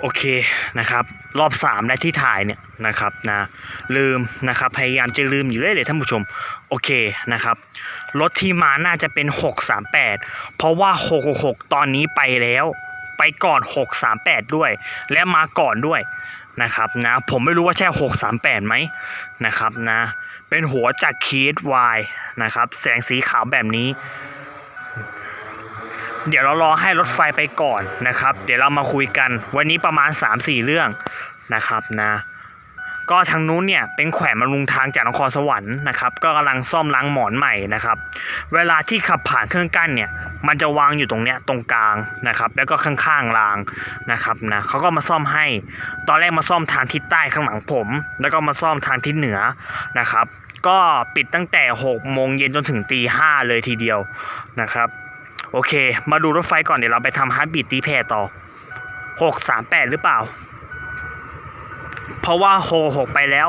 โอเคนะครับ รอบสามและที่ถ่ายเนี่ยนะครับนะลืมนะครับพยายามจะลืมอยู่เรื่อยเลยท่านผู้ชมโอเคนะครับรถที่มาน่าจะเป็น 638 เพราะว่า 666 ตอนนี้ไปแล้วไปก่อน 638 ด้วย และมาก่อนด้วยนะครับนะผมไม่รู้ว่าใช่ 638ไหมนะครับนะเป็นหัวจาก KSY นะครับแสงสีขาวแบบนี้ เดี๋ยวเรารอให้รถไฟไปก่อนนะครับ เดี๋ยวเรามาคุยกัน วันนี้ประมาณ 3-4 เรื่องนะครับนะก็ทางนู้นเนี่ยเป็นแขวนบำรุงทางจากนครสวรรค์นะครับก็กำลังซ่อมล้างหมอนใหม่นะครับ เวลาที่ขับผ่านเครื่องกั้นเนี่ยมันจะวางอยู่ตรงเนี้ยตรงกลางนะครับแล้วก็ข้างๆรางนะครับนะเขาก็มาซ่อมให้ ตอนแรกมาซ่อมทางทิศใต้ข้างหลังผม แล้วก็มาซ่อมทางทิศเหนือนะครับ ก็ปิดตั้งแต่6โมงเย็นจนถึงตีห้าเลยทีเดียวนะครับ โอเค มาดูรถไฟก่อนเดี๋ยวเราไปทำฮาร์ดบีทตีแพรต่อ638หรือเปล่า เพราะว่าโฮ6ไปแล้ว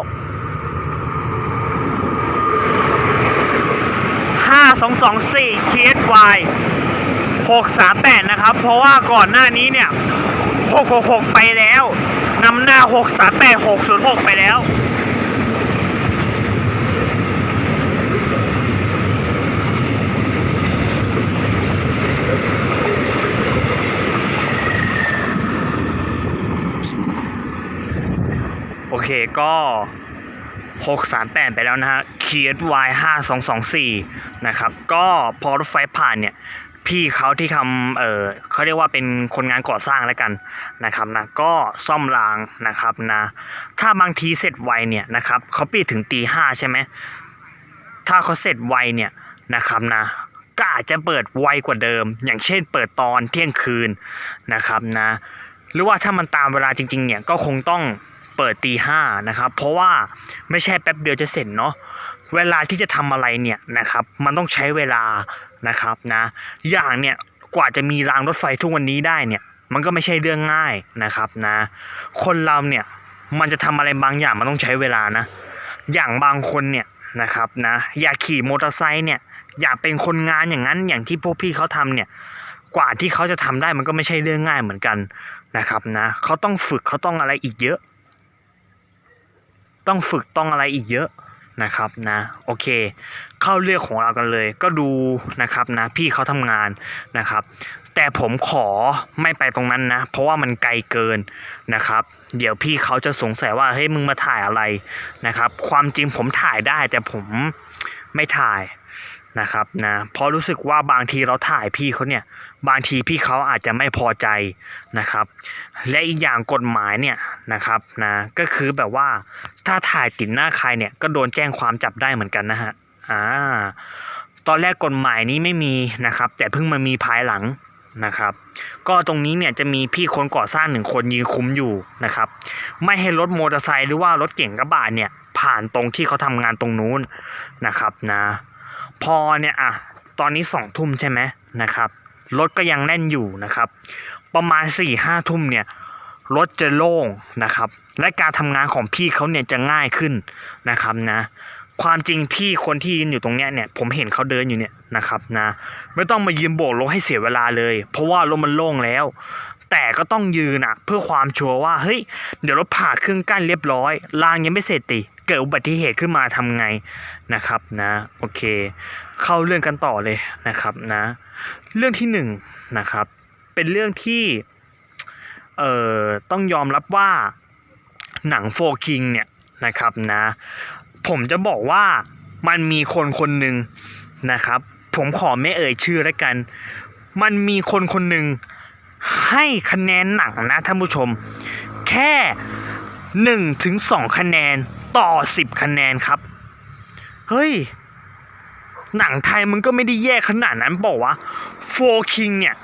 5224 KSY 638นะครับ เพราะว่าก่อนหน้านี้เนี่ย666ไปแล้วนำหน้า638 606ไปแล้ว เคก็ 638 ไปแล้วนะฮะ KSY 5224 นะครับ ก็พอรถไฟผ่านเนี่ย พี่เขาที่ทำเออเขาเรียกว่าเป็นคนงานก่อสร้างแล้วกันนะครับนะ ก็ซ่อมรางนะครับนะ ถ้าบางทีเสร็จไวเนี่ยนะครับเขาปิดถึงตีห้าใช่ไหม ถ้าเขาเสร็จไวเนี่ยนะครับนะก็อาจจะเปิดไวกว่าเดิม อย่างเช่นเปิดตอนเที่ยงคืนนะครับนะ หรือว่าถ้ามันตามเวลาจริงๆเนี่ยก็คงต้อง เปิดตีห้านะครับเพราะว่าไม่ใช่แป๊บเดียวจะเสร็จเนาะเวลาที่จะทำอะไรเนี่ยนะครับมันต้องใช้เวลานะครับนะอย่างเนี่ยกว่าจะมีรางรถไฟทุกวันนี้ได้เนี่ยมันก็ไม่ใช่เรื่องง่ายนะครับนะคนเราเนี่ยมันจะทำอะไรบางอย่างมันต้องใช้เวลานะอย่างบางคนเนี่ยนะครับนะอยากขี่มอเตอร์ไซค์เนี่ยอยากเป็นคนงานอย่างนั้นอย่างที่พวกพี่เขาทำเนี่ยกว่าที่เขาจะทำได้มันก็ไม่ใช่เรื่องง่ายเหมือนกันนะครับนะเขาต้องฝึกเขาต้องอะไรอีกเยอะ ต้องฝึกต้องอะไรอีกเยอะนะครับนะโอเค เข้าเรื่องของเรากันเลย ก็ดูนะครับนะพี่เขาทำงานนะครับ แต่ผมขอไม่ไปตรงนั้นนะ เพราะว่ามันไกลเกินนะครับ เดี๋ยวพี่เขาจะสงสัยว่าเฮ้ยมึงมาถ่ายอะไรนะครับ ความจริงผมถ่ายได้แต่ผมไม่ถ่ายนะครับนะเพราะรู้สึกว่าบางทีเราถ่ายพี่เขาเนี่ยบางทีพี่เขาอาจจะไม่พอใจนะครับ และอีกอย่างกฎหมายเนี่ยนะครับนะก็คือแบบว่า ถ้าถ่ายติดหน้าใครเนี่ยก็โดนแจ้งความจับได้เหมือนกันนะฮะอ่าตอนแรกกฎหมายนี้ไม่มีนะครับ แต่เพิ่งมามีภายหลังนะครับ ก็ตรงนี้เนี่ยจะมีพี่คนก่อสร้างหนึ่งคนยืนคุ้มอยู่นะครับ ไม่ให้รถมอเตอร์ไซค์หรือว่ารถเก่งกระบะเนี่ย ผ่านตรงที่เขาทำงานตรงนู้นนะครับนะพอเนี่ยอะตอนนี้สองทุ่มใช่ไหมนะครับรถก็ยังแน่นอยู่นะครับ ประมาณ4ี่ห้าทุ่มเนี่ย รถจะโล่งนะครับ และการทำงานของพี่เขาเนี่ยจะง่ายขึ้นนะครับนะความจริงพี่คนที่ยืนอยู่ตรงเนี้ยเนี่ยผมเห็นเขาเดินอยู่เนี่ยนะครับนะไม่ต้องมายืนโบกรถให้เสียเวลาเลย เพราะว่ารถมันโล่งแล้ว แต่ก็ต้องยืนอะเพื่อความชัวร์ว่าเฮ้ยเดี๋ยวรถผ่าเครื่องกั้นเรียบร้อยรางยังไม่เสร็จติเกิดอุบัติเหตุขึ้นมาทำไงนะครับนะโอเค เข้าเรื่องกันต่อเลยนะครับนะ เรื่องที่หนึ่งนะครับเป็นเรื่องที่ เอ่อต้องยอมรับว่าหนังโฟคิงเนี่ยนะครับนะผมจะบอกว่ามันมีคนคนหนึ่งนะครับ ผมขอไม่เอ่ยชื่อแล้วกัน มันมีคนคนหนึ่งให้คะแนนหนังนะท่านผู้ชม แค่หนึ่งถึงสองคะแนนต่อสิบคะแนนครับ เฮ้ย หนังไทยมันก็ไม่ได้แย่ขนาดนั้นบอกว่าโฟคิงเนี่ย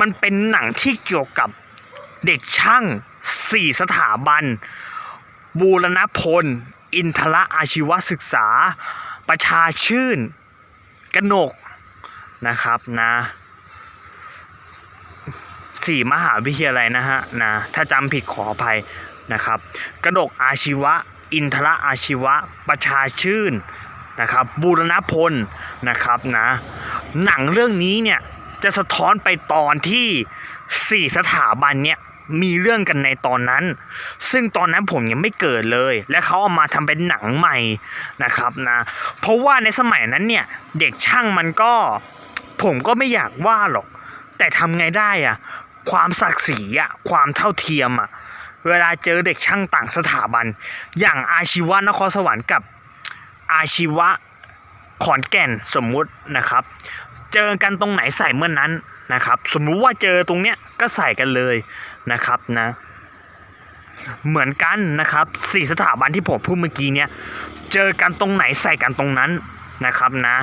มันเป็นหนังที่เกี่ยวกับ เด็กช่างสี่สถาบัน บูรณพล อินทระอาชีวศึกษา ประชาชื่นกนกนะครับนะสี่มหาวิทยาลัยนะฮะนะถ้าจำผิดขออภัยนะครับกนกอาชีวะ อินทระอาชีวะ ประชาชื่นนะครับบูรณพลนะครับนะหนังเรื่องนี้เนี่ยจะสะท้อนไปตอนที่ สี่สถาบันเนี่ยมีเรื่องกันในตอนนั้น ซึ่งตอนนั้นผมยังไม่เกิดเลย และเขาเอามาทำเป็นหนังใหม่นะครับนะ เพราะว่าในสมัยนั้นเนี่ยเด็กช่างมันก็ ผมก็ไม่อยากว่าหรอก แต่ทำไงได้อะความศักดิ์ศรีอะความเท่าเทียมอะเวลาเจอเด็กช่างต่างสถาบัน อย่างอาชีวะนครสวรรค์กับอาชีวะขอนแก่นสมมุตินะครับ เจอกันตรงไหนใส่เมื่อนนั้น นะครับ สมมุติว่าเจอตรงเนี้ยก็ใส่กันเลยนะครับนะ เหมือนกันนะครับสี่สถาบันที่ผมพูดเมื่อกี้เนี่ยเจอกันตรงไหนใส่กันตรงนั้นนะครับนะ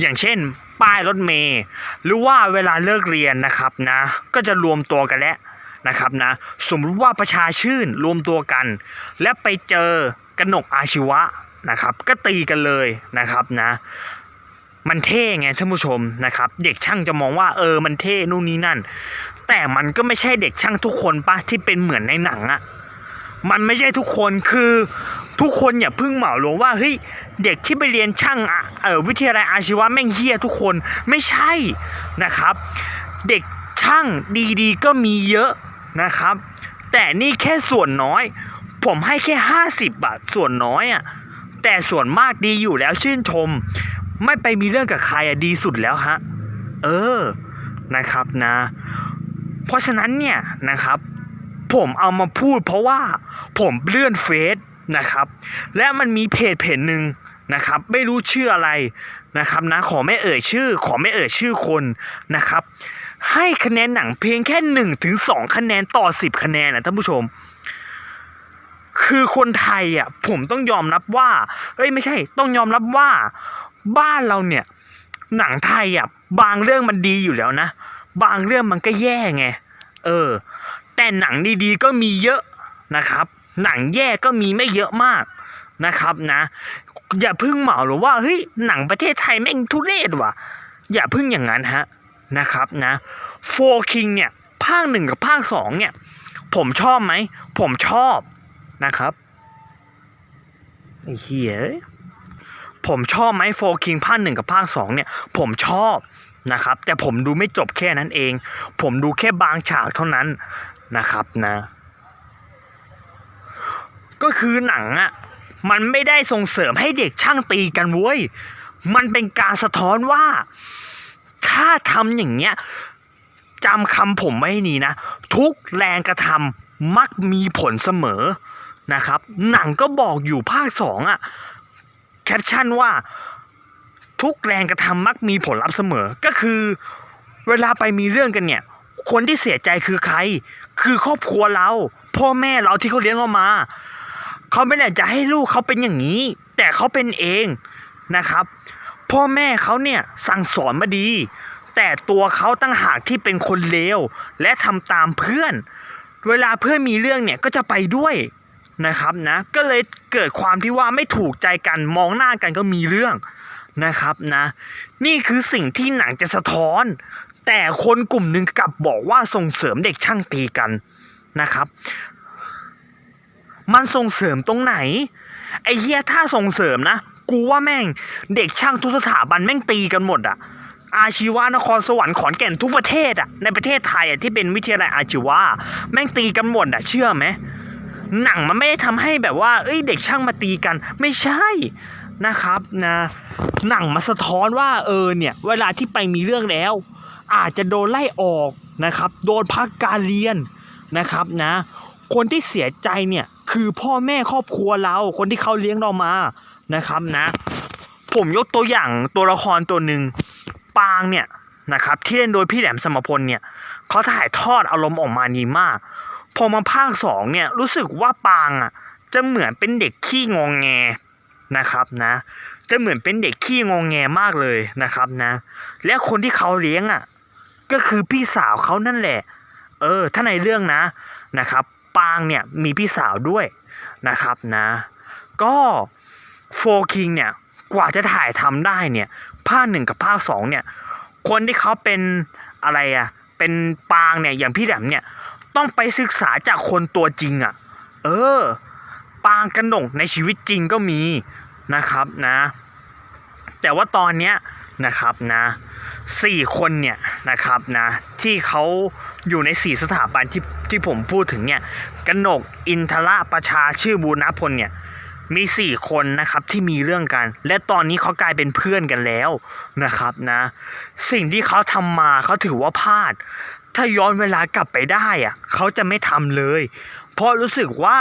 อย่างเช่นป้ายรถเมล์หรือว่าเวลาเลิกเรียนนะครับนะ ก็จะรวมตัวกันแล้วนะครับนะ สมมติว่าประชาชื่นรวมตัวกัน และไปเจอกนกอาชีวะนะครับ ก็ตีกันเลยนะครับนะ มันเท่ไงท่านผู้ชมนะครับ เด็กช่างจะมองว่าเออมันเท่นู่นนี่นั่น แต่มันก็ไม่ใช่เด็กช่างทุกคนปะที่เป็นเหมือนในหนังอะมันไม่ใช่ทุกคนคือทุกคนอย่าเพิ่งเหมารวมว่าเฮ้ยเด็กที่ไปเรียนช่างเออวิทยาลัยอาชีวะแม่งเฮี้ยทุกคนไม่ใช่นะครับ เด็กช่างดีๆ ก็มีเยอะนะครับ แต่นี่แค่ส่วนน้อย ผมให้แค่ 50 บาทส่วนน้อยอะ่ะแต่ส่วนมากดีอยู่แล้วชื่นชม ไม่ไปมีเรื่องกับใครอะดีสุดแล้วฮะเออนะครับนะ เพราะฉะนั้นเนี่ยนะครับ ผมเอามาพูดเพราะว่าผมเลื่อนเฟซนะครับ และมันมีเพจเพจหนึ่งนะครับ ไม่รู้ชื่ออะไรนะครับนะ ขอไม่เอ่ยชื่อ ขอไม่เอ่ยชื่อคนนะครับ ให้คะแนนหนังเพียงแค่หนึ่งถึงสองคะแนนต่อสิบคะแนนนะท่านผู้ชม คือคนไทยอะผมต้องยอมรับว่าเอ้ยไม่ใช่ ต้องยอมรับว่า บ้านเราเนี่ย หนังไทยอะบางเรื่องมันดีอยู่แล้วนะ บางเรื่องมันก็แย่ไง เออ แต่หนังดีๆก็มีเยอะนะครับ หนังแย่ก็มีไม่เยอะมากนะครับนะ อย่าพึ่งเหมาหรือว่าเฮ้ยหนังประเทศไทยแม่งทุเรศว่ะ อย่าพึ่งอย่างนั้นฮะนะครับนะโฟคิงเนี่ยภาคหนึ่งกับภาคสองเนี่ย ผมชอบไหม ผมชอบนะครับไอ้เหี้ย ผมชอบไหมโฟคิงภาคหนึ่งกับภาคสองเนี่ย ผมชอบนะครับ แต่ผมดูไม่จบแค่นั้นเอง ผมดูแค่บางฉากเท่านั้นนะครับนะ ก็คือหนังอะ่ะมันไม่ได้ส่งเสริมให้เด็กช่างตีกันเว้ย มันเป็นการสะท้อนว่า ถ้าทำอย่างเงี้ยจำคำผมไว้ให้ดีนะ ทุกแรงกระทำมักมีผลเสมอนะครับ หนังก็บอกอยู่ภาคสองอะ แคปชั่นว่าทุกแรงกระทำมักมีผลลัพธ์เสมอ ก็คือ เวลาไปมีเรื่องกันเนี่ย คนที่เสียใจคือใคร คือครอบครัวเรา พ่อแม่เราที่เขาเลี้ยงเรามา เขาไม่ได้จะให้ลูกเขาเป็นอย่างนี้ แต่เขาเป็นเองนะครับ พ่อแม่เขาเนี่ยสั่งสอนมาดี แต่ตัวเขาตั้งหากที่เป็นคนเลวและทำตามเพื่อน เวลาเพื่อนมีเรื่องเนี่ยก็จะไปด้วย นะครับนะก็เลยเกิดความที่ว่าไม่ถูกใจกันมองหน้ากันก็มีเรื่องนะครับนะ นี่คือสิ่งที่หนังจะสะท้อน แต่คนกลุ่มหนึ่งกลับบอกว่าส่งเสริมเด็กช่างตีกันนะครับ มันส่งเสริมตรงไหน ไอ้เฮียถ้าส่งเสริมนะ กูว่าแม่งเด็กช่างทุกสถาบันแม่งตีกันหมดอะอาชีวะนครสวรรค์ขอนแก่นทุกประเทศอะในประเทศไทยอะที่เป็นวิทยาลัยอาชีวะแม่งตีกันหมดอะเชื่อไหม หนังมันไม่ได้ทำให้แบบว่า เอ้ยเด็กช่างมาตีกัน ไม่ใช่นะครับนะหนังมาสะท้อนว่าเออเนี่ยเวลาที่ไปมีเรื่องแล้ว อาจจะโดนไล่ออกนะครับ โดนพักการเรียนนะครับนะ คนที่เสียใจเนี่ยคือพ่อแม่ครอบครัวเราคนที่เขาเลี้ยงเรามานะครับนะ ผมยกตัวอย่างตัวละครตัวหนึ่งปางเนี่ยนะครับที่เล่นโดยพี่แหลมสมพลเนี่ยเขาถ่ายทอดอารมณ์ออกมาดีมาก พอมาภาคสองเนี่ยรู้สึกว่าปางอะจะเหมือนเป็นเด็กขี้งองแงนะครับนะ จะเหมือนเป็นเด็กขี้งองแงมากเลยนะครับนะ และคนที่เขาเลี้ยงอะก็คือพี่สาวเขานั่นแหละ เออ ถ้าในเรื่องนะนะครับปางเนี่ยมีพี่สาวด้วยนะครับนะ ก็โฟคิงเนี่ยกว่าจะถ่ายทำได้เนี่ยภาคหนึ่งกับภาคสองเนี่ยคนที่เขาเป็นอะไรอะเป็นปางเนี่ยอย่างพี่แหลมเนี่ย ต้องไปศึกษาจากคนตัวจริงอะ่ะ เออ ปางกระหนกในชีวิตจริงก็มีนะครับนะ แต่ว่าตอนเนี้ยนะครับนะสี่คนเนี่ยนะครับนะที่เขาอยู่ในสี่สถาบันที่ที่ผมพูดถึงเนี่ยกนกอินทระประชาชื่อบูรณพลเนี่ยมีสี่คนนะครับที่มีเรื่องกัน และตอนนี้เขากลายเป็นเพื่อนกันแล้วนะครับนะสิ่งที่เขาทำมาเขาถือว่าพลาด ถ้าย้อนเวลากลับไปได้อะเขาจะไม่ทำเลย เพราะรู้สึกว่า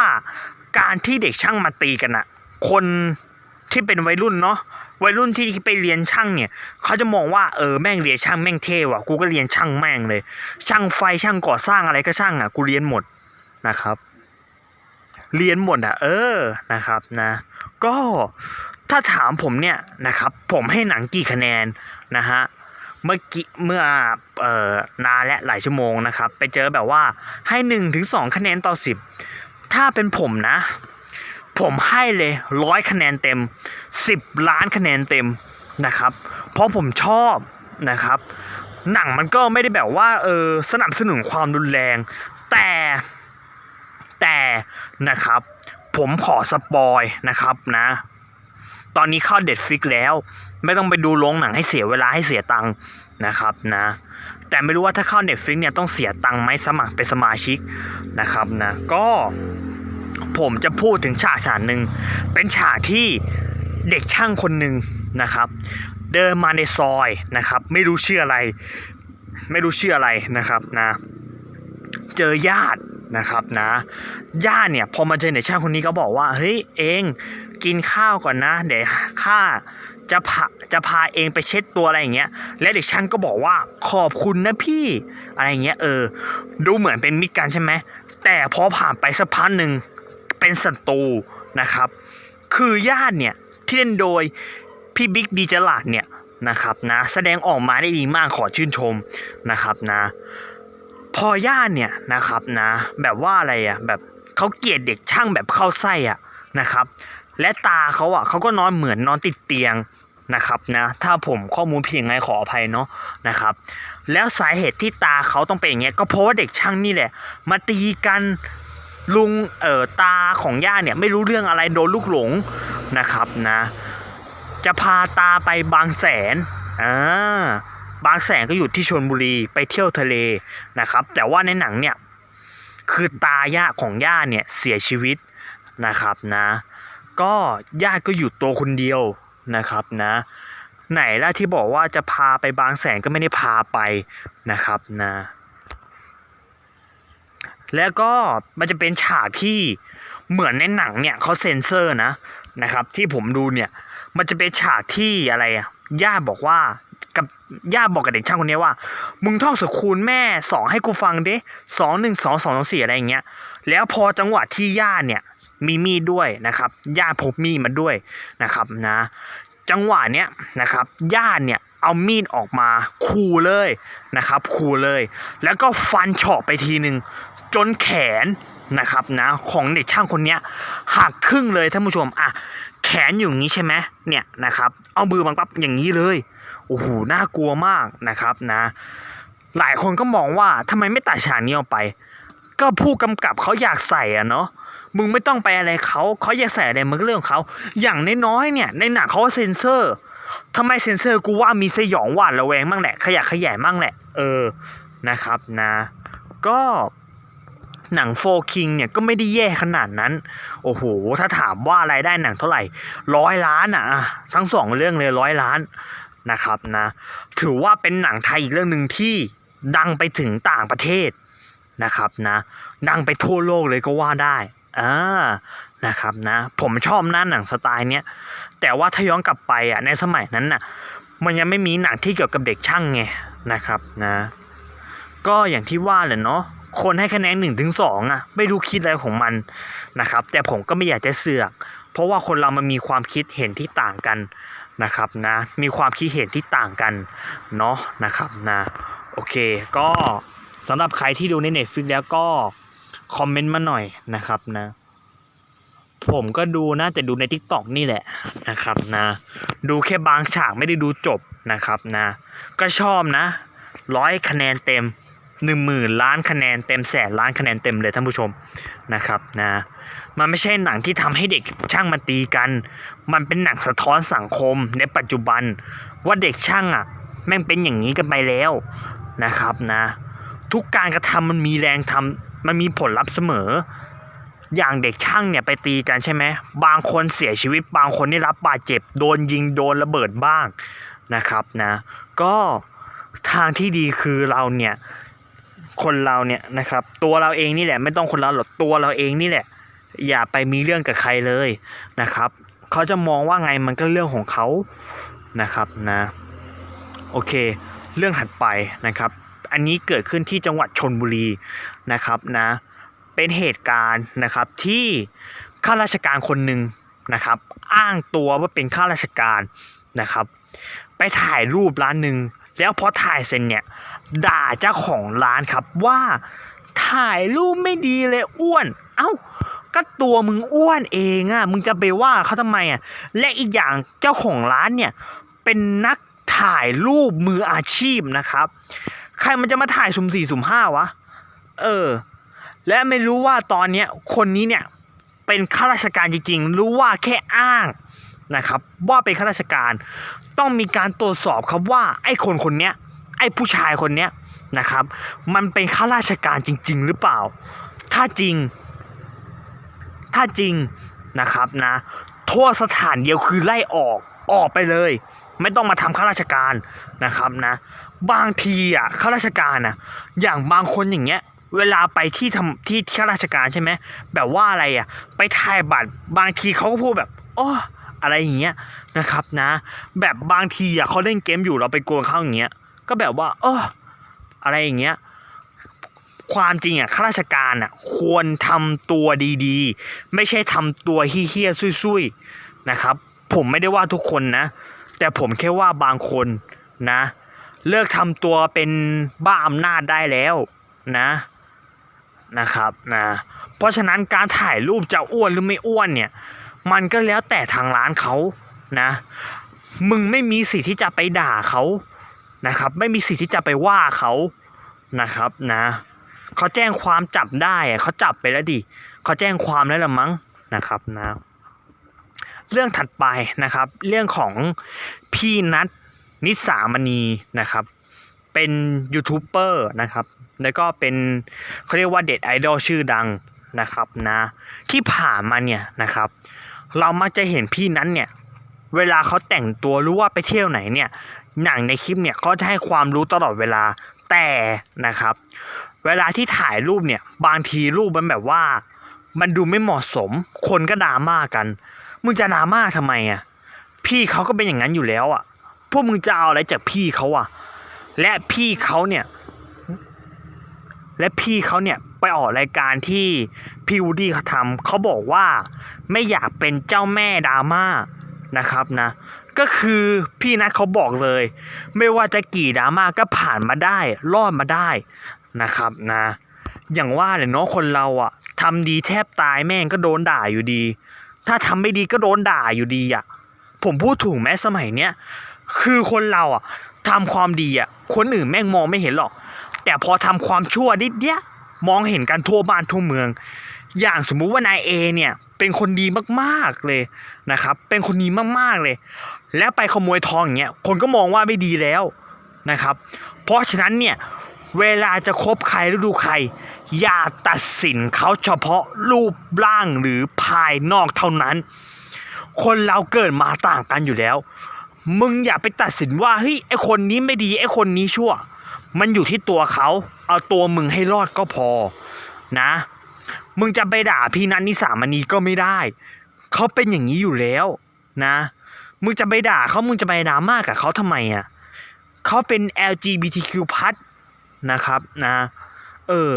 การที่เด็กช่างมาตีกันอะคนที่เป็นวัยรุ่นเนาะวัยรุ่นที่ไปเรียนช่างเนี่ยเขาจะมองว่าเออแม่งเรียนช่างแม่งเท่ว่ะกูก็เรียนช่างแม่งเลย ช่างไฟช่างก่อสร้างอะไรก็ช่างอะกูเรียนหมดนะครับ เรียนหมดอะ เออนะครับนะ ก็ถ้าถามผมเนี่ยนะครับ ผมให้หนังกี่คะแนนนะฮะ เมื่อกี้เมื่อเอ่อนานและหลายชั่วโมงนะครับ ไปเจอแบบว่าให้หนึ่งถึงสองคะแนนต่อสิบถ้าเป็นผมนะ ผมให้เลยร้อยคะแนนเต็มสิบล้านคะแนนเต็มนะครับ เพราะผมชอบนะครับ หนังมันก็ไม่ได้แบบว่าเออสนับสนุนความรุนแรง แต่แต่นะครับผมขอสปอยนะครับนะ ตอนนี้เข้าเด็ดฟิกแล้ว ไม่ต้องไปดูโรงหนังให้เสียเวลาให้เสียตังค์นะครับนะแต่ไม่รู้ว่าถ้าเข้าเน็ตฟิกเนี่ยต้องเสียตังค์ไหมสมัครเป็นสมาชิกนะครับนะก็ผมจะพูดถึงฉากฉากหนึ่งเป็นฉากที่เด็กช่างคนหนึ่งนะครับ เดินมาในซอยนะครับ ไม่รู้ชื่ออะไร ไม่รู้ชื่ออะไรนะครับนะเจอญาตินะครับนะญาติเนี่ยพอมาเจอเด็กช่างคนนี้ก็บอกว่าเฮ้ยเองกินข้าวก่อนนะเดี๋ยวข้า จะพาจะพาเองไปเช็ดตัวอะไรอย่างเงี้ย และเด็กช่างก็บอกว่าขอบคุณนะพี่อะไรอย่างเงี้ยเออ ดูเหมือนเป็นมิตรกันใช่ไหมแต่พอผ่านไปสักพักหนึ่งเป็นศัตรูนะครับ คือญาติเนี่ยที่เล่นโดยพี่บิ๊กดีจลาดเนี่ยนะครับนะแสดงออกมาได้ดีมากขอชื่นชมนะครับนะ พอย่าเนี่ยนะครับนะ แบบว่าอะไรอะแบบเขาเกลียดเด็กช่างแบบเข้าไส้อะนะครับ และตาเขาอะเขาก็นอนเหมือนนอนติดเตียง นะครับนะถ้าผมข้อมูลผิดยังไงขออภัยเนาะนะครับ แล้วสาเหตุที่ตาเขาต้องเป็นอย่างเงี้ยก็เพราะว่าเด็กช่างนี่แหละ มาตีกันลุงเอ่อตาของย่าเนี่ยไม่รู้เรื่องอะไรโดนลูกหลงนะครับนะ จะพาตาไปบางแสนอ่าบางแสนก็อยู่ที่ชนบุรีไปเที่ยวทะเลนะครับ แต่ว่าในหนังเนี่ยคือตาย่าของย่าเนี่ยเสียชีวิตนะครับนะ ก็ญาติก็อยู่ตัวคนเดียว นะครับนะไหนล่ะที่บอกว่าจะพาไปบางแสนก็ไม่ได้พาไปนะครับนะแล้วก็มันจะเป็นฉากที่เหมือนในหนังเนี่ยเขาเซ็นเซอร์นะนะครับ ที่ผมดูเนี่ยมันจะเป็นฉากที่อะไรอะย่าบอกว่ากับย่าบอกกับเด็กช่างคนนี้ว่า มึงท่องสุคูลแม่สองให้กูฟังดิสองหนึ่งสองสองสองสี่อะไรอย่างเงี้ยแล้วพอจังหวะที่ย่าเนี่ยมีมีดด้วยนะครับย่าพกมีดมาด้วยนะครับนะ จังหวะเนี้ยนะครับย่าเนี่ยเอามีดออกมาขู่เลยนะครับขู่เลย แล้วก็ฟันเฉาะไปทีหนึ่งจนแขนนะครับนะของเด็กช่างคนเนี้ยหักครึ่งเลยท่านผู้ชมอะแขนอยู่อย่างนี้ใช่ไหมเนี่ยนะครับเอามือบังปั๊บอย่างนี้เลยโอ้โหน่ากลัวมากนะครับนะ หลายคนก็มองว่าทำไมไม่ตัดฉากนี้ออกไป ก็ผู้กำกับเขาอยากใส่อะเนาะ มึงไม่ต้องไปอะไรเขาเขาอยากใส่อะไรมันก็เรื่องของเขา อย่างน้อยๆเนี่ยในหนังเขาเซ็นเซอร์ทำไมเซ็นเซอร์กูว่ามีสยองหวาดระแวงมั่งแหละ ขยะขยะมั่งแหละ เออนะครับนะ ก็หนังโฟคิงเนี่ยก็ไม่ได้แย่ขนาดนั้น โอ้โห ถ้าถามว่ารายได้หนังเท่าไหร่ร้อยล้านอะอะ ทั้งสองเรื่องเลยร้อยล้านนะครับนะ ถือว่าเป็นหนังไทยอีกเรื่องหนึ่งที่ดังไปถึงต่างประเทศนะครับนะ ดังไปทั่วโลกเลยก็ว่าได้ อ่านะครับนะผมชอบหน้าหนังสไตล์เนี้ยแต่ว่าถ้าย้อนกลับไปอะในสมัยนั้นน่ะมันยังไม่มีหนังที่เกี่ยวกับเด็กช่างไงนะครับนะก็อย่างที่ว่าแหละเนาะคนให้คะแนนหนึ่งถึงสองอะไม่รู้คิดอะไรของมันนะครับแต่ผมก็ไม่อยากจะเสือก เพราะว่าคนเรามันมีความคิดเห็นที่ต่างกันนะครับนะมีความคิดเห็นที่ต่างกันเนาะนะครับนะโอเคก็สำหรับใครที่ดูใน Netflix แล้วก็ คอมเมนต์มาหน่อยนะครับนะ ผมก็ดูนะแต่ดูใน Tik t o อกนี่แหละนะครับนะ ดูแค่บางฉากไม่ได้ดูจบนะครับนะ ก็ชอบนะร้อยคะแนนเต็มหนึ่งหมื่นล้านคะแนนเต็มแสนล้านคะแนนเต็มเลยท่านผู้ชมนะครับนะมันไม่ใช่หนังที่ทำให้เด็กช่างมาตีกัน มันเป็นหนังสะท้อนสังคมในปัจจุบัน ว่าเด็กช่างอะแม่งเป็นอย่างนี้กันไปแล้วนะครับนะ ทุกการกระทำมันมีแรงท มันมีผลลัพธ์เสมอ อย่างเด็กช่างเนี่ยไปตีกันใช่ไหมบางคนเสียชีวิต บางคนได้รับบาดเจ็บ โดนยิงโดนระเบิดบ้างนะครับนะก็ทางที่ดีคือเราเนี่ยคนเราเนี่ยนะครับตัวเราเองนี่แหละไม่ต้องคนเราหรอกตัวเราเองนี่แหละ อย่าไปมีเรื่องกับใครเลยนะครับเขาจะมองว่าไงมันก็เรื่องของเขานะครับนะโอเค เรื่องถัดไปนะครับ อันนี้เกิดขึ้นที่จังหวัดชนบุรี นะครับนะเป็นเหตุการณ์นะครับที่ข้าราชการคนหนึ่งนะครับ อ้างตัวว่าเป็นข้าราชการนะครับ ไปถ่ายรูปร้านหนึ่งแล้วพอถ่ายเสร็จเนี่ยด่าเจ้าของร้านครับว่าถ่ายรูปไม่ดีเลยอ้วน เอ้าก็ตัวมึงอ้วนเองอะ่ะมึงจะไปว่าเขาทำไมอะ่ะและอีกอย่างเจ้าของร้านเนี่ยเป็นนักถ่ายรูปมืออาชีพนะครับ ใครมันจะมาถ่ายสุ่มสี่สุ่มห้าวะ เออ และไม่รู้ว่าตอนเนี้ยคนนี้เนี่ยเป็นข้าราชการจริงๆ รู้ว่าแค่อ้างนะครับ ว่าเป็นข้าราชการ ต้องมีการตรวจสอบครับว่าไอ้คนคนเนี้ยไอ้ผู้ชายคนเนี้ยนะครับ มันเป็นข้าราชการจริง ๆ หรือเปล่า ถ้าจริง ถ้าจริงนะครับนะโทษสถานเดียวคือไล่ออกออกไปเลย ไม่ต้องมาทำข้าราชการนะครับนะ บางทีอะข้าราชการอะอย่างบางคนอย่างเงี้ย เวลาไปที่ทำที่ข้าราชการใช่ไหมแบบว่าอะไรอะ ไปถ่ายบัตรบางทีเขาก็พูดแบบอ้ออะไรอย่างเงี้ยนะครับนะ แบบบางทีอะเขาเล่นเกมอยู่เราไปกวนเขาอย่างเงี้ยก็แบบว่าเอออะไรอย่างเงี้ยความจริงอะข้าราชการอะควรทำตัวดีๆ ไม่ใช่ทำตัวเฮี้ยๆซุยๆนะครับ ผมไม่ได้ว่าทุกคนนะ แต่ผมแค่ว่าบางคนนะ เลิกทำตัวเป็นบ้าอำนาจได้แล้วนะ นะครับนะเพราะฉะนั้นการถ่ายรูปจะอ้วนหรือไม่อ้วนเนี่ยมันก็แล้วแต่ทางร้านเขานะมึงไม่มีสิทธิ์ที่จะไปด่าเขานะครับ ไม่มีสิทธิ์ที่จะไปว่าเขานะครับนะเขาแจ้งความจับได้อะเขาจับไปแล้วดิเขาแจ้งความแล้วละมั้งนะครับนะเรื่องถัดไปนะครับ เรื่องของพี่นัทนิสามณีนะครับ เป็นยูทูบเบอร์นะครับ แล้วก็เป็นเขาเรียกว่าเด็ดไอดอลชื่อดังนะครับนะ ที่ผ่านมาเนี่ยนะครับ เรามักจะเห็นพี่นั้นเนี่ย เวลาเขาแต่งตัวหรือว่าไปเที่ยวไหนเนี่ย หนังในคลิปเนี่ยเขาจะให้ความรู้ตลอดเวลาแต่นะครับ เวลาที่ถ่ายรูปเนี่ย บางทีรูปมันแบบว่า มันดูไม่เหมาะสม คนก็ดราม่ากัน มึงจะดราม่าทำไมอะพี่เขาก็เป็นอย่างนั้นอยู่แล้วอะพวกมึงจะเอาอะไรจากพี่เขาอะ และพี่เขาเนี่ย และพี่เขาเนี่ยไปออกรายการที่พี่วูดี้เขาทำเขาบอกว่าไม่อยากเป็นเจ้าแม่ดราม่านะครับนะ ก็คือพี่นัทเขาบอกเลย ไม่ว่าจะกี่ดราม่าก็ผ่านมาได้รอดมาได้นะครับนะ อย่างว่าเลยเนาะคนเราอะทำดีแทบตายแม่งก็โดนด่าอยู่ดี ถ้าทำไม่ดีก็โดนด่าอยู่ดีอะผมพูดถูกไหมสมัยเนี้ยคือคนเราอะทำความดีอะคนอื่นแม่งมองไม่เห็นหรอก แต่พอทำความชั่วนิดเดียวมองเห็นกันทั่วบ้านทั่วเมือง อย่างสมมุติว่านายเอเนี่ยเป็นคนดีมากๆเลยนะครับ เป็นคนดีมากๆเลย แล้วไปขโมยทองอย่างเงี้ยคนก็มองว่าไม่ดีแล้วนะครับ เพราะฉะนั้นเนี่ยเวลาจะคบใครหรือดูใคร อย่าตัดสินเขาเฉพาะรูปร่างหรือภายนอกเท่านั้น คนเราเกิดมาต่างกันอยู่แล้ว มึงอย่าไปตัดสินว่าเฮ้ยไอคนนี้ไม่ดีไอคนนี้ชั่ว มันอยู่ที่ตัวเขา เอาตัวมึงให้รอดก็พอ นะ มึงจะไปด่าพี่นันนิสามณีก็ไม่ได้ เขาเป็นอย่างนี้อยู่แล้ว นะ มึงจะไปด่าเขามึงจะไปดรามากกับเขาทำไมอะเขาเป็น LGBTQ+ นะครับนะ เออ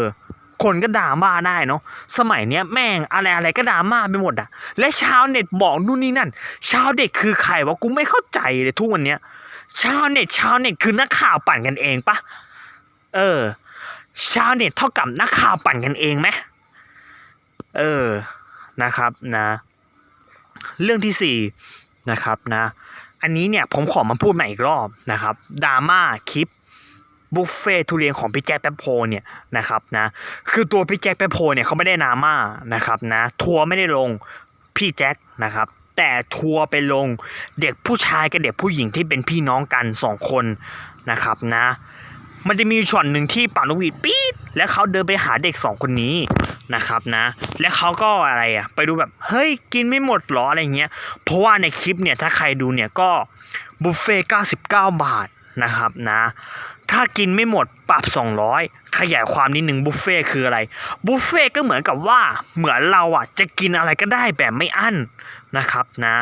คนก็ด่าม่าได้เนาะ สมัยเนี้ยแม่งอะไรอะไรก็ด่าม่าไปหมดอะและชาวเน็ตบอกนู่นนี่นั่น ชาวเด็กคือใครวะกูไม่เข้าใจเลยทุกวันเนี้ยชาวเน็ตชาวเน็ตคือนักข่าวปั่นกันเองปะ เออ ชาวเน็ตเท่ากับนักข่าวปั่นกันเองไหมเออนะครับนะ เรื่องที่สี่นะครับนะ อันนี้เนี่ยผมขอมาพูดใหม่อีกรอบนะครับดราม่าคลิปบุฟเฟ่ทุเรียนของพี่แจ๊คแป๊บโพเนี่ยนะครับนะคือตัวพี่แจ๊คแป๊บโพเนี่ยเขาไม่ได้ดาม่านะครับนะ ทัวร์ไม่ได้ลงพี่แจ๊คนะครับ แต่ทัวร์ไปลงเด็กผู้ชายกับเด็กผู้หญิงที่เป็นพี่น้องกันสองคนนะครับนะ มันจะมีช็อตหนึ่งที่ป่านกหวีดปี๊ดแล้วเขาเดินไปหาเด็กสองคนนี้นะครับนะ และเขาก็อะไรอะไปดูแบบเฮ้ยกินไม่หมดหรออะไรเงี้ยเพราะว่าในคลิปเนี่ยถ้าใครดูเนี่ยก็บุฟเฟ่99 บาทนะครับนะถ้ากินไม่หมดปรับ 200 ขยายความนิดหนึ่งบุฟเฟ่คืออะไร บุฟเฟ่ก็เหมือนกับว่าเหมือนเราอะจะกินอะไรก็ได้แบบไม่อั้นนะครับนะ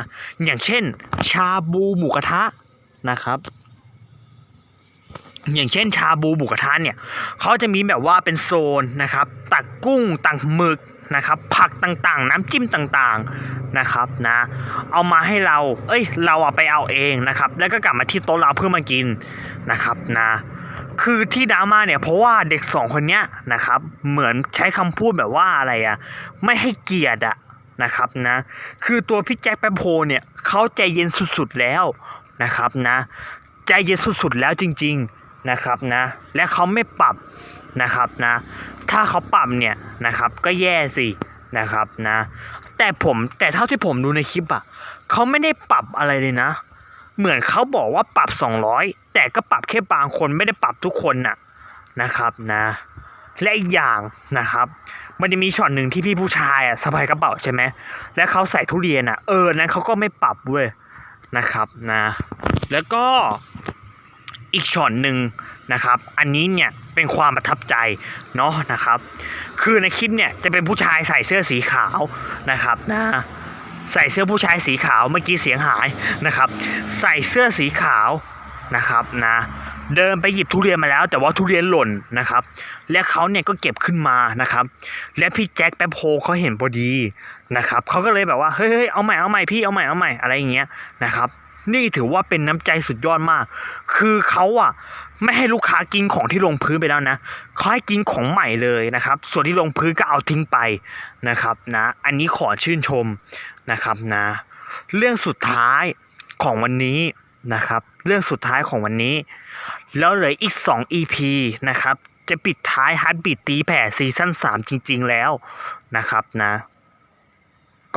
อย่างเช่น ชาบูหมูกระทะนะครับ อย่างเช่นชาบูหมูกระทะเนี่ยเขาจะมีแบบว่าเป็นโซนนะครับ ตักกุ้งตักหมึกนะครับ ผักต่างๆ น้ำจิ้มต่างๆนะครับนะ เอามาให้เรา เอ้ย เราอะไปเอาเองนะครับ แล้วก็กลับมาที่โต๊ะเราเพื่อมากินนะครับนะคือที่ดราม่าเนี่ยเพราะว่าเด็กสองคนเนี้ยนะครับ เหมือนใช้คำพูดแบบว่าอะไรอะไม่ให้เกียรติอะนะครับนะ คือตัวพี่แจ็คแปโพเนี่ยเขาใจเย็นสุดๆแล้วนะครับนะ ใจเย็นสุดๆแล้วจริง ๆ นะครับนะและเขาไม่ปรับนะครับนะถ้าเขาปรับเนี่ยนะครับก็แย่สินะครับนะแต่ผมแต่เท่าที่ผมดูในคลิปอะเขาไม่ได้ปรับอะไรเลยนะ เหมือนเขาบอกว่าปรับ 200 แต่ก็ปรับแค่บางคนไม่ได้ปรับทุกคนน่ะนะครับนะและอีกอย่างนะครับ มันจะมีช็อตหนึ่งที่พี่ผู้ชายอะสะพายกระเป๋าใช่ไหมและเขาใส่ทุเรียนอะเออนั้นเขาก็ไม่ปรับเว้ยนะครับนะแล้วก็ อีกช็อตหนึ่งนะครับ อันนี้เนี่ยเป็นความประทับใจเนาะนะครับ คือในคลิปเนี่ยจะเป็นผู้ชายใส่เสื้อสีขาวนะครับนะใส่เสื้อผู้ชายสีขาวเมื่อกี้เสียงหายนะครับ ใส่เสื้อสีขาวนะครับนะเดินไปหยิบทุเรียนมาแล้ว แต่ว่าทุเรียนหล่นนะครับ และเขาเนี่ยก็เก็บขึ้นมานะครับ และพี่แจ็คแป๊บโฮเขาเห็นพอดีนะครับเขาก็เลยแบบว่าเฮ้ยเฮ้ยเอาใหม่เอาใหม่พี่เอาใหม่เอาใหม่อะไรอย่างเงี้ยนะครับ นี่ถือว่าเป็นน้ำใจสุดยอดมาก คือเขาอะไม่ให้ลูกค้ากินของที่ลงพื้นไปแล้วนะเขาให้กินของใหม่เลยนะครับ ส่วนที่ลงพื้นก็เอาทิ้งไปนะครับนะ อันนี้ขอชื่นชมนะครับนะ เรื่องสุดท้ายของวันนี้นะครับ เรื่องสุดท้ายของวันนี้ แล้วเหลืออีก 2 EP นะครับ จะปิดท้ายฮาร์ดบีตตีแผ่ซีซั่น3 จริง ๆ แล้วนะครับนะ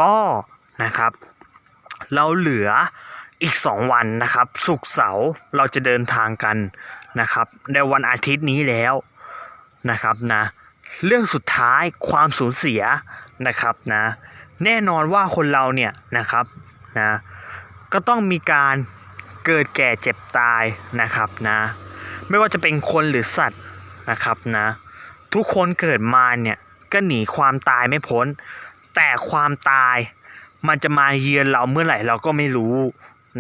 ก็นะครับ เราเหลือ อีก 2 วันนะครับศุกร์เสาร์เราจะเดินทางกันนะครับในวันอาทิตย์นี้แล้วนะครับนะเรื่องสุดท้ายความสูญเสียนะครับนะแน่นอนว่าคนเราเนี่ยนะครับนะก็ต้องมีการเกิดแก่เจ็บตายนะครับนะไม่ว่าจะเป็นคนหรือสัตว์นะครับนะทุกคนเกิดมาเนี่ยก็หนีความตายไม่พ้น แต่ความตายมันจะมาเยือนเราเมื่อไหร่เราก็ไม่รู้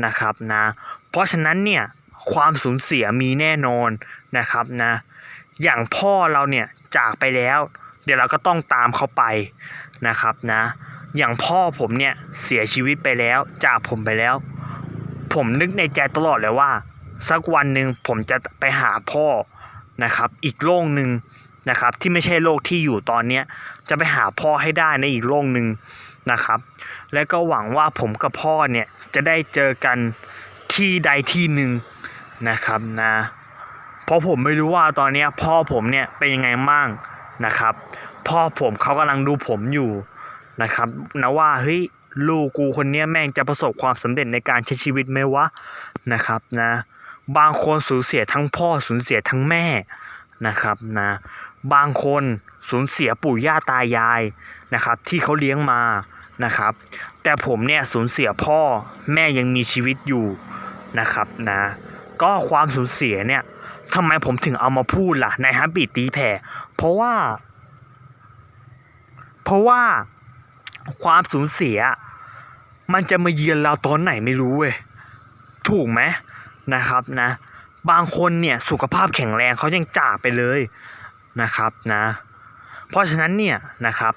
นะครับนะเพราะฉะนั้นเนี่ยความสูญเสียมีแน่นอนนะครับนะอย่างพ่อเราเนี่ยจากไปแล้ว เดี๋ยวเราก็ต้องตามเขาไปนะครับนะอย่างพ่อผมเนี่ยเสียชีวิตไปแล้วจากผมไปแล้ว ผมนึกในใจตลอดเลยว่า สักวันหนึ่งผมจะไปหาพ่อนะครับ อีกโลกหนึ่งนะครับ ที่ไม่ใช่โลกที่อยู่ตอนเนี้ยจะไปหาพ่อให้ได้ในอีกโลกหนึ่งนะครับ และก็หวังว่าผมกับพ่อเนี่ย จะได้เจอกันที่ใดที่หนึ่งนะครับนะเพราะผมไม่รู้ว่าตอนนี้พ่อผมเนี่ยเป็นยังไงบ้างนะครับ พ่อผมเขากำลังดูผมอยู่นะครับนะว่าเฮ้ยลูกกูคนนี้แม่งจะประสบความสำเร็จในการใช้ชีวิตไหมวะนะครับนะบางคนสูญเสียทั้งพ่อสูญเสียทั้งแม่นะครับนะบางคนสูญเสียปู่ย่าตายายนะครับที่เขาเลี้ยงมานะครับ แต่ผมเนี่ยสูญเสียพ่อแม่ยังมีชีวิตอยู่นะครับนะ ก็ความสูญเสียเนี่ยทำไมผมถึงเอามาพูดล่ะในฮับบิตตีแผ่เพราะว่า เพราะว่าความสูญเสีย มันจะมาเยือนเราตอนไหนไม่รู้เว้ยถูกไหมนะครับนะ บางคนเนี่ยสุขภาพแข็งแรงเขายังจากไปเลยนะครับนะ เพราะฉะนั้นเนี่ยนะครับ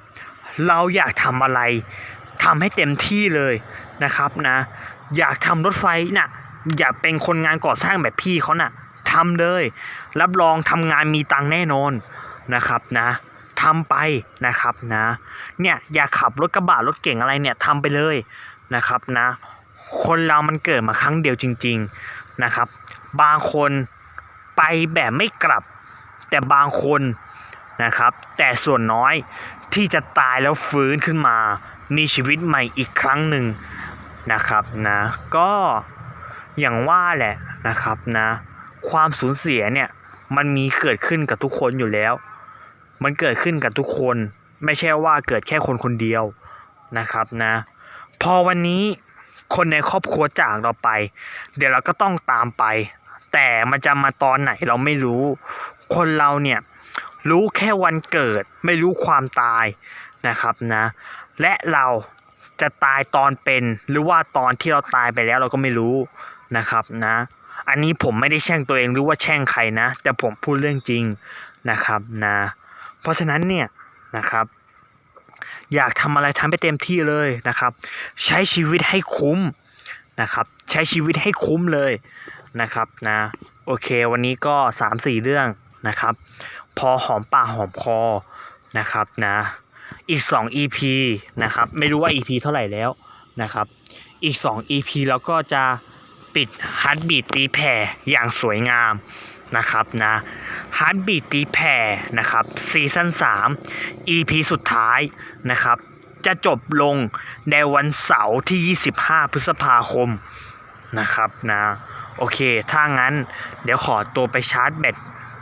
เราอยากทำอะไร ทำให้เต็มที่เลยนะครับนะ อยากทำรถไฟน่ะอยากเป็นคนงานก่อสร้างแบบพี่เขาน่ะทำเลย รับรองทำงานมีตังค์แน่นอนนะครับนะทำไปนะครับนะเนี่ยอยากขับรถกระบะรถเก่งอะไรเนี่ยทำไปเลยนะครับนะ คนเรามันเกิดมาครั้งเดียวจริง ๆนะครับ บางคนไปแบบไม่กลับ แต่บางคนนะครับ แต่ส่วนน้อยที่จะตายแล้วฟื้นขึ้นมา มีชีวิตใหม่อีกครั้งหนึ่งนะครับนะก็อย่างว่าแหละนะครับนะความสูญเสียเนี่ยมันมีเกิดขึ้นกับทุกคนอยู่แล้ว มันเกิดขึ้นกับทุกคน ไม่ใช่ว่าเกิดแค่คนคนเดียวนะครับนะพอวันนี้คนในครอบครัวจากเราไป เดี๋ยวเราก็ต้องตามไป แต่มันจะมาตอนไหนเราไม่รู้ คนเราเนี่ยรู้แค่วันเกิดไม่รู้ความตายนะครับนะ และเราจะตายตอนเป็น หรือว่าตอนที่เราตายไปแล้วเราก็ไม่รู้นะครับนะ อันนี้ผมไม่ได้แช่งตัวเองหรือว่าแช่งใครนะ แต่ผมพูดเรื่องจริงนะครับนะ เพราะฉะนั้นเนี่ยนะครับ อยากทำอะไรทำไปเต็มที่เลยนะครับ ใช้ชีวิตให้คุ้มนะครับ ใช้ชีวิตให้คุ้มเลยนะครับนะ โอเควันนี้ก็3ามสี่เรื่องนะครับ พอหอมปากหอมคอนะครับนะ อีก 2 EP นะครับ ไม่รู้ว่า EP เท่าไหร่แล้วนะครับ อีก 2 EP แล้วก็จะปิดฮัตบีตตีแผ่อย่างสวยงามนะครับนะฮัตบีตตีแผ่นะครับซีซั่น3 EP สุดท้ายนะครับ จะจบลงในวันเสาร์ที่ 25 พฤษภาคมนะครับนะโอเค ถ้างั้นเดี๋ยวขอตัวไปชาร์จแบต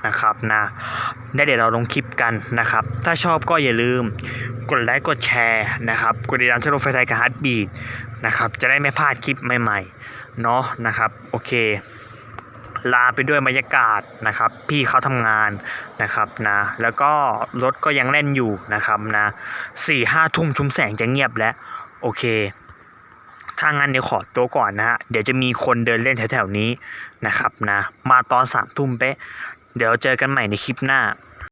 นะครับนะได้เดี๋ยวเราลงคลิปกันนะครับ ถ้าชอบก็อย่าลืม กดไลค์กดแชร์นะครับกดติดตามช่องไฟไทยกับฮาร์ดบีดนะครับจะได้ไม่พลาดคลิปใหม่ๆเนาะนะครับโอเค ลาไปด้วยบรรยากาศนะครับ พี่เขาทำงานนะครับนะแล้วก็รถก็ยังเล่นอยู่นะครับนะสี่ห้าทุ่มชุมแสงจะเงียบแล้วโอเคถ้างั้นเดี๋ยวขอตัวก่อนนะฮะ เดี๋ยวจะมีคนเดินเล่นแถวๆนี้นะครับนะ มาตอนสามทุ่มเป๊ะ เดี๋ยวเจอกันใหม่ในคลิปหน้า